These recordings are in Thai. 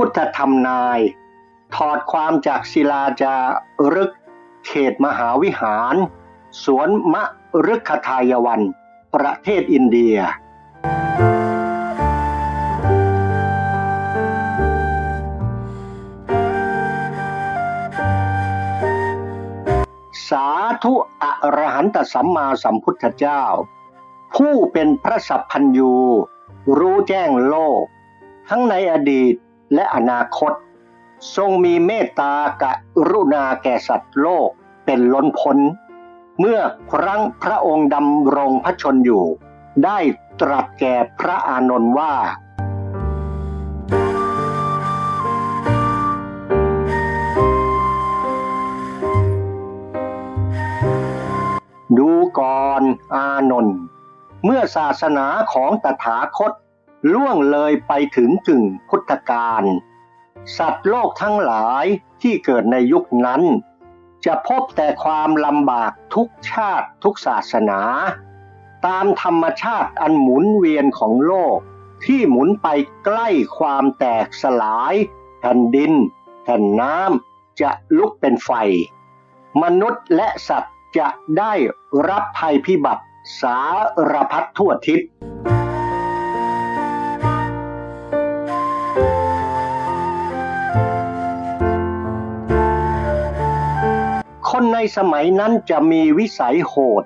พุทธธรรมนาย ถอดความจากศิลาจารึก เขตมหาวิหาร สวนมะรึกขทายวัน ประเทศอินเดีย สาธุอรหันตสัมมาสัมพุทธเจ้า ผู้เป็นพระสัพพัญญูรู้แจ้งโลก ทั้งในอดีต และอนาคต ทรงมีเมตตากรุณาแก่สัตว์โลกเป็นล้นพ้น เมื่อครั้งพระองค์ดำรงพระชนอยู่ ได้ตรัสแก่พระอานนท์ว่าดูก่อนอานนท์เมื่อศาสนาของตถาคต ล่วงเลยไปถึงถึงพุทธกาลสัตว์โลกทั้งหลายที่เกิดในยุคนั้น จะพบแต่ความลำบากทุกชาติทุกศาสนา ตามธรรมชาติอันหมุนเวียนของโลกที่หมุนไปใกล้ความแตกสลายแผ่นดินแผ่นน้ำจะลุกเป็นไฟ มนุษย์และสัตว์จะได้รับภัยพิบัติสารพัดทั่วทิศ คนในสมัยนั้นจะมีวิสัยโหด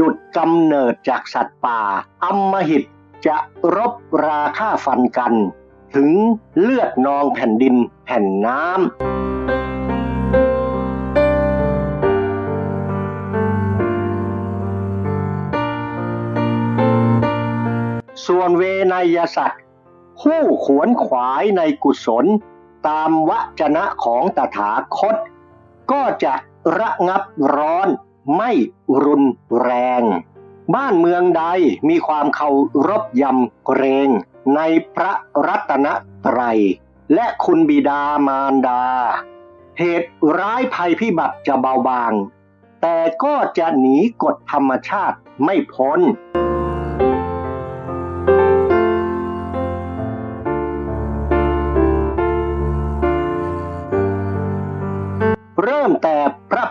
ดุดกำเนิดจากสัตว์ป่าอำมหิตจะรบราฆ่าฟันกัน ถึงเลือดนองแผ่นดินแผ่นน้ำส่วนเวนยสัตว์ผู้ขวนขวายในกุศล ตามวจนะของตถาคต ก็จะ ระงับร้อนไม่รุนแรง บ้านเมืองใดมีความเคารพยำเกรงในพระรัตนตรัย และคุณบิดามารดา เหตุร้ายภัยพิบัติจะเบาบาง แต่ก็จะหนีกฎธรรมชาติไม่พ้นเริ่มแต่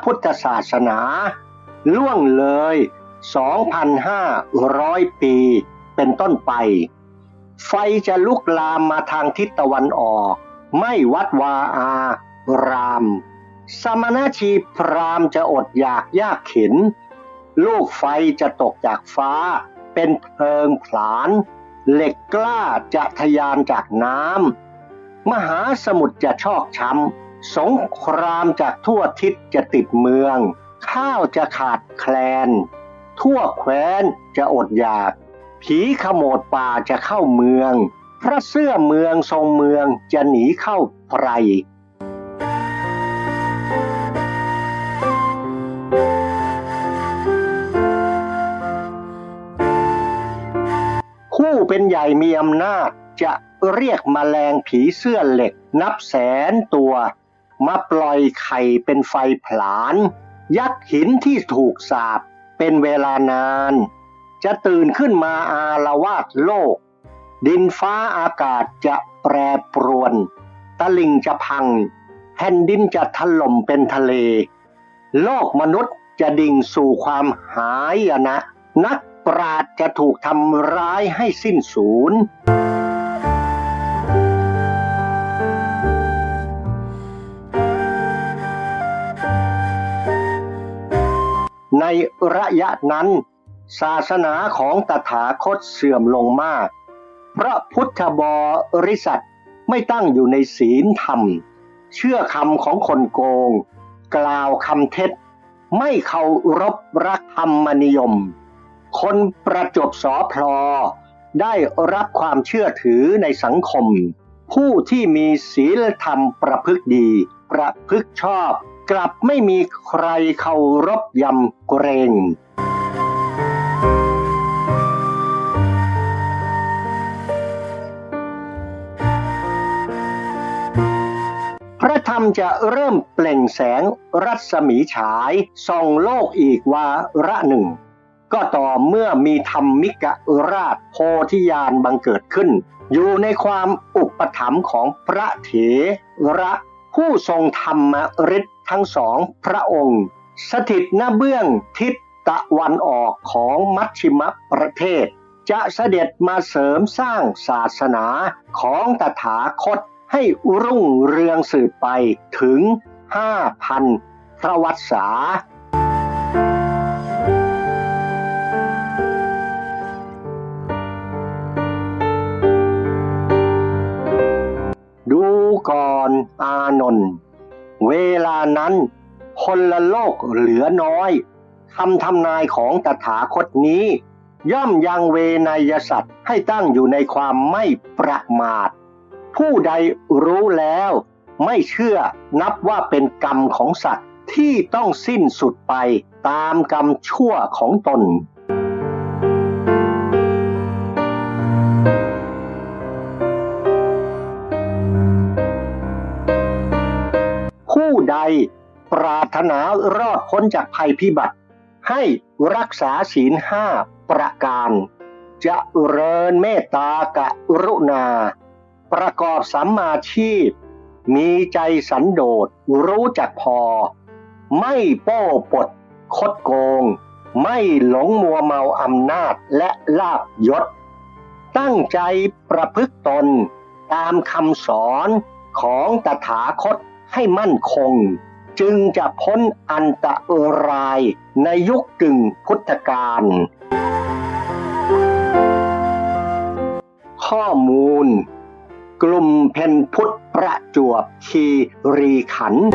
พุทธศาสนา ล่วงเลย 2,500 ปี เป็นต้นไป ไฟจะลุกลามมาทางทิศตะวันออก ไม่วัดวาอาราม สมณชีพรามจะอดอยากยากเข็น ลูกไฟจะตกจากฟ้า เป็นเพลิงผลาญเหล็กกล้าจะทะยานจากน้ำมหาสมุทรจะชอกช้ำ สงครามจากทั่วทิศจะติดเมือง ข้าวจะขาดแคลน ทั่วแคว้นจะอดอยาก ผีขโมดป่าจะเข้าเมือง พระเสื้อเมืองทรงเมืองจะหนีเข้าไพรผู้เป็นใหญ่มีอำนาจจะเรียกมแมลงผีเสื้อเหล็ก นับแสนตัว มาปล่อยไข่เป็นไฟผลาญยักษ์หินที่ถูกสาบเป็นเวลานาน จะตื่นขึ้นมาอาละวาดโลก ดินฟ้าอากาศจะแปรปรวน ตะลิงจะพัง แผ่นดินจะถล่มเป็นทะเล โลกมนุษย์จะดิ่งสู่ความหายนะ นักปราชญ์จะถูกทำร้ายให้สิ้นสูญ ในระยะนั้น ศาสนาของตถาคตเสื่อมลงมาก พระพุทธบริษัทไม่ตั้งอยู่ในศีลธรรม เชื่อคำของคนโกง กล่าวคำเท็จ ไม่เคารพรักธรรมนิยม คนประจบสอพลอได้รับความเชื่อถือในสังคม ผู้ที่มีศีลธรรมประพฤติดี ประพฤติชอบ กลับไม่มีใครเคารพยำเกรงพระธรรมจะเริ่มเปล่งแสงรัศมีฉายส่องโลกอีกวาระหนึ่ง ก็ต่อเมื่อมีธรรมมิกราชโพธิญาณบังเกิดขึ้น อยู่ในความอุปถัมภ์ของพระเถระ ผู้ทรงธรรมฤทธิ์ทั้งสองพระองค์ สถิตหน้าเบื้องทิศตะวันออกของมัชชิมประเทศ จะเสด็จมาเสริมสร้างศาสนาของตถาคตให้รุ่งเรืองสืบไปถึง 5,000 พระวัตษา ก่อนอานนท์เวลานั้นคนละโลกเหลือน้อยคำทำนายของตถาคตนี้ ย่อมยังเวนยสัตว์ให้ตั้งอยู่ในความไม่ประมาท ผู้ใดรู้แล้วไม่เชื่อนับว่าเป็นกรรมของสัตว์ที่ต้องสิ้นสุดไปตามกรรมชั่วของตน ผู้ใดปรารถนารอดพ้นจากภัยพิบัติ ให้รักษาศีลห้าประการ จะเริญเมตตากรุณา ประกอบสัมมาชีพ มีใจสันโดษรู้จักพอ ไม่โป้ปด คดโกง ไม่หลงมัวเมาอำนาจและลาบยศ ตั้งใจประพฤติตนตามคำสอนของตถาคต ให้มั่นคง จึงจะพ้นอันตรายในยุคกึ่งพุทธกาลข้อมูล กลุ่มเพนพุทธประจวบคีรีขันธ์